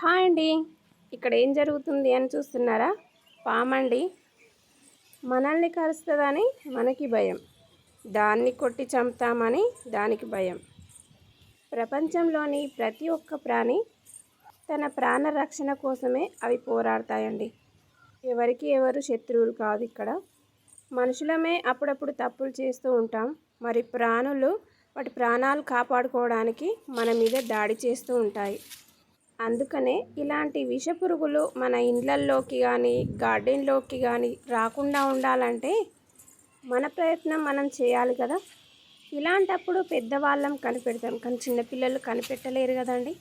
Hi అండి. ఇక్కడ ఏం జరుగుతుంది అని చూస్తున్నారా? పామండి. మనల్ని కరుస్తుందని మనకి భయం. దాన్ని కొట్టి చంపుతామని దానికి భయం. ప్రపంచంలోని ప్రతి ఒక్క ప్రాణి తన ప్రాణ రక్షణ కోసమే అవి పోరాడతాయండి. ఎవరికి ఎవరు శత్రువులు కాదు ఇక్కడ. మనుషులమే అప్పుడప్పుడు తప్పులు చేస్తూ ఉంటాం. మరి ప్రాణులు వాటి ప్రాణాలు కాపాడుకోవడానికి మన మీద దాడి చేస్తూ ఉంటాయి. అందుకనే ఇలాంటి విష పురుగులు మన ఇండ్లల్లోకి కానీ గార్డెన్లోకి కానీ రాకుండా ఉండాలంటే మన ప్రయత్నం మనం చేయాలి కదా. ఇలాంటప్పుడు పెద్దవాళ్ళం కనిపెడతాం. కానీ చిన్నపిల్లలు కనిపెట్టలేరు కదండి.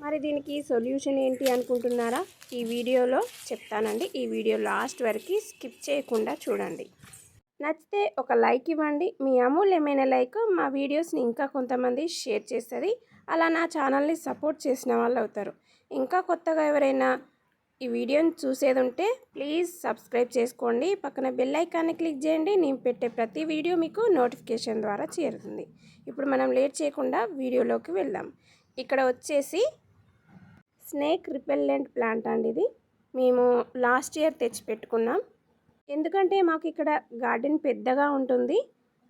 మరి దీనికి సొల్యూషన్ ఏంటి అనుకుంటున్నారా? ఈ వీడియోలో చెప్తానండి. ఈ వీడియో లాస్ట్ వరకు స్కిప్ చేయకుండా చూడండి. నచ్చితే ఒక లైక్ ఇవ్వండి. మీ అమూల్యమైన లైక్ మా వీడియోస్ని ఇంకా కొంతమంది షేర్ చేస్తుంది. అలా నా ఛానల్ని సపోర్ట్ చేసిన వాళ్ళు అవుతారు. ఇంకా కొత్తగా ఎవరైనా ఈ వీడియోని చూసేది ఉంటే ప్లీజ్ సబ్స్క్రైబ్ చేసుకోండి. పక్కన బెల్ ఐకాన్ని క్లిక్ చేయండి. నేను పెట్టే ప్రతి వీడియో మీకు నోటిఫికేషన్ ద్వారా చేరుతుంది. ఇప్పుడు మనం లేట్ చేయకుండా వీడియోలోకి వెళ్దాం. ఇక్కడ వచ్చేసి స్నేక్ రిపెల్లెంట్ ప్లాంట్ అండి ఇది. మేము లాస్ట్ ఇయర్ తెచ్చి పెట్టుకున్నాం ఎందుకంటే మాకు ఇక్కడ గార్డెన్ పెద్దగా ఉంటుంది.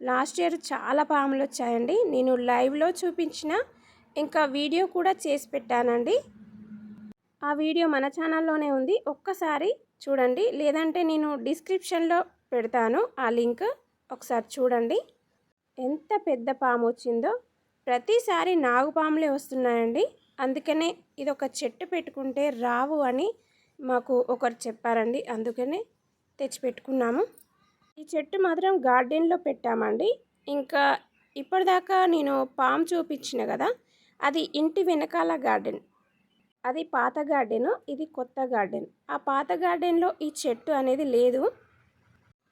లాస్ట్ ఇయర్ చాలా పాములు వచ్చాయండి నేను లైవ్లో చూపించిన ఇంకా వీడియో కూడా చేసి పెట్టానండి. ఆ వీడియో మన ఛానల్లోనే ఉంది. ఒక్కసారి చూడండి. లేదంటే నేను డిస్క్రిప్షన్లో పెడతాను ఆ లింక్. ఒకసారి చూడండి. ఎంత పెద్ద పాము వచ్చిందో ప్రతిసారి నాగుపాములే వస్తున్నాయండి. అందుకనే ఇది ఒక చెట్టు పెట్టుకుంటే రావు అని మాకు ఒకరు చెప్పారండి. అందుకనే తెచ్చిపెట్టుకున్నాము. ఈ చెట్టు మాత్రం గార్డెన్లో పెట్టామండి. ఇంకా ఇప్పటిదాకా నేను పాము చూపించిన కదా అది ఇంటి వెనకాల గార్డెన్. అది పాత గార్డెను ఇది కొత్త గార్డెన్. ఆ పాత గార్డెన్లో ఈ చెట్టు అనేది లేదు.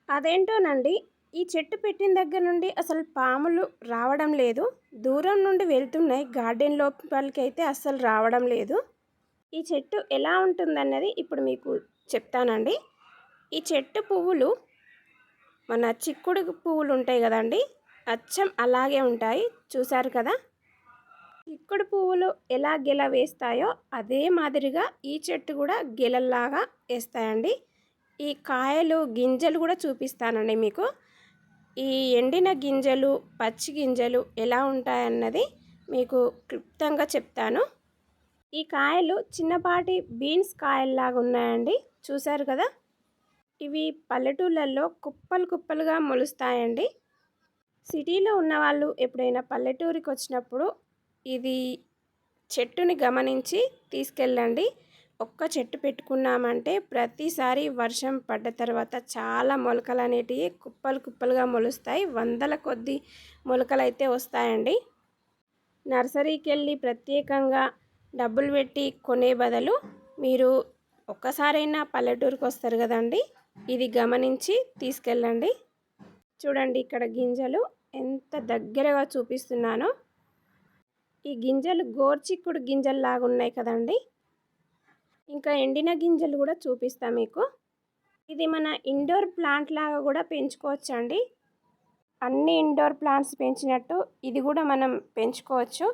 అదేంటోనండి ఈ చెట్టు పెట్టిన దగ్గర నుండి అసలు పాములు రావడం లేదు. దూరం నుండి వెళ్తున్నాయి గార్డెన్ లోపలికి అయితే అస్సలు రావడం లేదు. ఈ చెట్టు ఎలా ఉంటుందన్నది ఇప్పుడు మీకు చెప్తానండి. ఈ చెట్టు పువ్వులు మన చిక్కుడు పువ్వులు ఉంటాయి కదండి అచ్చం అలాగే ఉంటాయి చూశారు కదా? చిక్కుడు పువ్వులు ఎలా గెల వేస్తాయో అదే మాదిరిగా ఈ చెట్టు కూడా గెలల్లాగా వేస్తాయండి. ఈ కాయలు గింజలు కూడా చూపిస్తానండి మీకు. ఈ ఎండిన గింజలు పచ్చి గింజలు ఎలా ఉంటాయన్నది మీకు క్లుప్తంగా చెప్తాను. ఈ కాయలు చిన్నపాటి బీన్స్ కాయల్లాగా ఉన్నాయండి చూశారు కదా? ఇవి పల్లెటూళ్ళల్లో కుప్పలు కుప్పలుగా మొలుస్తాయండి. సిటీలో ఉన్నవాళ్ళు ఎప్పుడైనా పల్లెటూరికి వచ్చినప్పుడు ఇది చెట్టుని గమనించి తీసుకెళ్ళండి. ఒక్క చెట్టు పెట్టుకున్నామంటే ప్రతిసారి వర్షం పడ్డ తర్వాత చాలా మొలకలు అనేటివి కుప్పలు కుప్పలుగా మొలుస్తాయి. వందల కొద్ది మొలకలు అయితే వస్తాయండి. నర్సరీకి వెళ్ళి ప్రత్యేకంగా డబ్బులు పెట్టి కొనే బదులు మీరు ఒక్కసారైనా పల్లెటూరుకి వస్తారు కదండి. ఇది గమనించి తీసుకెళ్ళండి. చూడండి ఇక్కడ గింజలు ఎంత దగ్గరగా చూపిస్తున్నానో. ఈ గింజలు గోర్చిక్కుడు గింజల్లాగా ఉన్నాయి కదండి. ఇంకా ఎండిన గింజలు కూడా చూపిస్తా మీకు. ఇది మన ఇండోర్ ప్లాంట్ లాగా కూడా పెంచుకోవచ్చండి. అన్ని ఇండోర్ ప్లాంట్స్ పెంచినట్టు ఇది కూడా మనం పెంచుకోవచ్చు.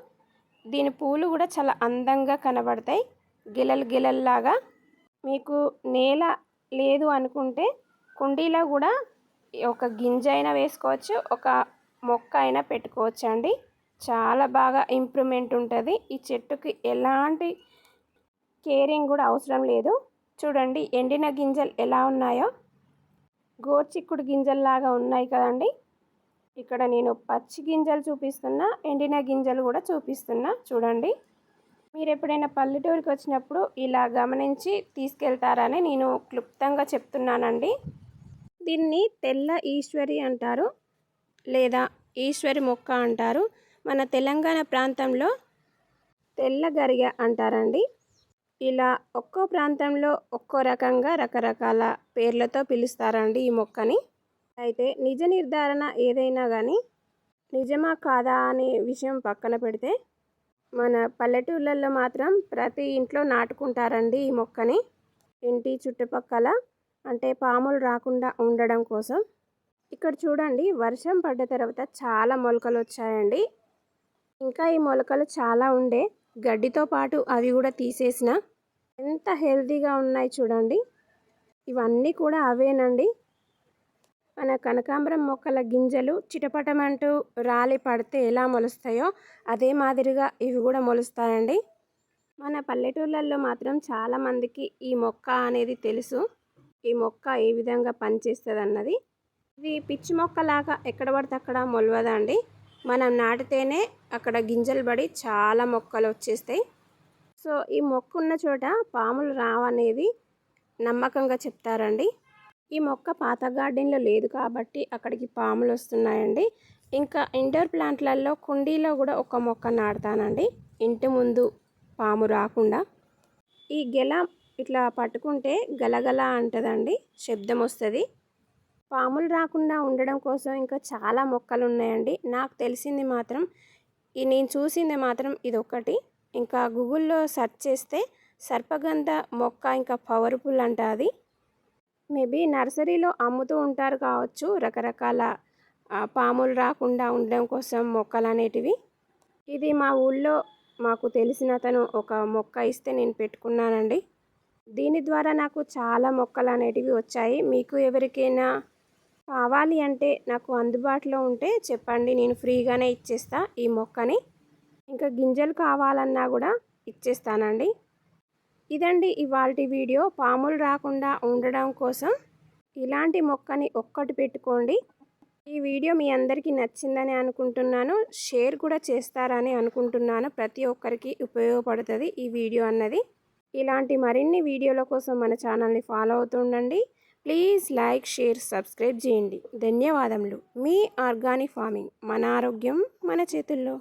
దీని పూలు కూడా చాలా అందంగా కనబడతాయి. గిలలు గిలల్లాగా. మీకు నేల లేదు అనుకుంటే కుండీలో కూడా ఒక గింజ అయినా వేసుకోవచ్చు ఒక మొక్క అయినా పెట్టుకోవచ్చు అండి. చాలా బాగా ఇంప్రూవ్మెంట్ ఉంటుంది. ఈ చెట్టుకి ఎలాంటి కేరింగ్ కూడా అవసరం లేదు. చూడండి ఎండిన గింజలు ఎలా ఉన్నాయో. గోర్చిక్కుడు గింజల్లాగా ఉన్నాయి కదండి. ఇక్కడ నేను పచ్చి గింజలు చూపిస్తున్నా ఎండిన గింజలు కూడా చూపిస్తున్నా. చూడండి. మీరు ఎప్పుడైనా పల్లెటూరికి వచ్చినప్పుడు ఇలా గమనించి తీసుకెళ్తారని నేను క్లుప్తంగా చెప్తున్నానండి. దీన్ని తెల్ల ఈశ్వరి అంటారు లేదా ఈశ్వరి మొక్క అంటారు. మన తెలంగాణ ప్రాంతంలో తెల్ల గరిగ అంటారండి. ఇలా ఒక్కో ప్రాంతంలో ఒక్కో రకంగా రకరకాల పేర్లతో పిలుస్తారండి ఈ మొక్కని. అయితే నిజ నిర్ధారణ ఏదైనా కానీ నిజమా కాదా అనే విషయం పక్కన పెడితే మన పల్లెటూళ్ళల్లో మాత్రం ప్రతి ఇంట్లో నాటుకుంటారండి ఈ మొక్కని. ఇంటి చుట్టుపక్కల అంటే పాములు రాకుండా ఉండడం కోసం. ఇక్కడ చూడండి వర్షం పడ్డ తర్వాత చాలా మొలకలు వచ్చాయండి. ఇంకా ఈ మొలకలు చాలా ఉండే. గడ్డితో పాటు అవి కూడా తీసేసిన. ఎంత హెల్తీగా ఉన్నాయి చూడండి. ఇవన్నీ కూడా అవేనండి. మన కనకాంబరం మొక్కల గింజలు చిటపటమంటూ రాలి పడితే ఎలా మొలుస్తాయో అదే మాదిరిగా ఇవి కూడా మొలుస్తాయండి. మన పల్లెటూళ్ళల్లో మాత్రం చాలామందికి ఈ మొక్క అనేది తెలుసు. ఈ మొక్క ఏ విధంగా పనిచేస్తుంది అన్నది ఇది పిచ్చి మొక్కలాగా ఎక్కడ పడితే అక్కడ మొలవదండి. మనం నాటితేనే అక్కడ గింజలు పడి చాలా మొక్కలు వచ్చేస్తాయి. సో ఈ మొక్క ఉన్న చోట పాములు రావనేది నమ్మకంగా చెప్తారండి. ఈ మొక్క పాత గార్డెన్లో లేదు కాబట్టి అక్కడికి పాములు వస్తున్నాయండి. ఇంకా ఇండోర్ ప్లాంట్లలో కుండీలో కూడా ఒక మొక్క నాటుతానండి. ఇంటి ముందు పాము రాకుండా. ఈ గెల ఇట్లా పట్టుకుంటే గలగల అంటదండి శబ్దం వస్తుంది. పాములు రాకుండా ఉండడం కోసం ఇంకా చాలా మొక్కలు ఉన్నాయండి నాకు తెలిసింది మాత్రం ఈ నేను చూసింది మాత్రం ఇది ఒకటి ఇంకా గూగుల్లో సెర్చ్ చేస్తే సర్పగంధ మొక్క ఇంకా పవర్ఫుల్ అంట అది. మేబీ నర్సరీలో అమ్ముతూ ఉంటారు కావచ్చు రకరకాల పాములు రాకుండా ఉండడం కోసం మొక్కలు అనేటివి. ఇది మా ఊళ్ళో మాకు తెలిసిన అతను ఒక మొక్క ఇస్తే నేను పెట్టుకున్నానండి. దీని ద్వారా నాకు చాలా మొక్కలు అనేటివి వచ్చాయి. మీకు ఎవరికైనా కావాలి అంటే నాకు అందుబాటులో ఉంటే చెప్పండి నేను ఫ్రీగానే ఇచ్చేస్తా ఈ మొక్కని. ఇంకా గింజలు కావాలన్నా కూడా ఇచ్చేస్తానండి. ఇదండి ఇవాళ వీడియో. పాములు రాకుండా ఉండడం కోసం ఇలాంటి మొక్కని ఒక్కటి పెట్టుకోండి. ఈ వీడియో మీ అందరికీ నచ్చిందని అనుకుంటున్నాను. షేర్ కూడా చేస్తారని అనుకుంటున్నాను. ప్రతి ఒక్కరికి ఉపయోగపడుతుంది ఈ వీడియో అన్నది. ఇలాంటి మరిన్ని వీడియోల కోసం మన ఛానల్ని ఫాలో అవుతుండండి ప్లీజ్ లైక్ షేర్ సబ్స్క్రైబ్ చేయండి. ధన్యవాదములు. మీ ఆర్గానిక్ ఫార్మింగ్ మన ఆరోగ్యం మన చేతుల్లో.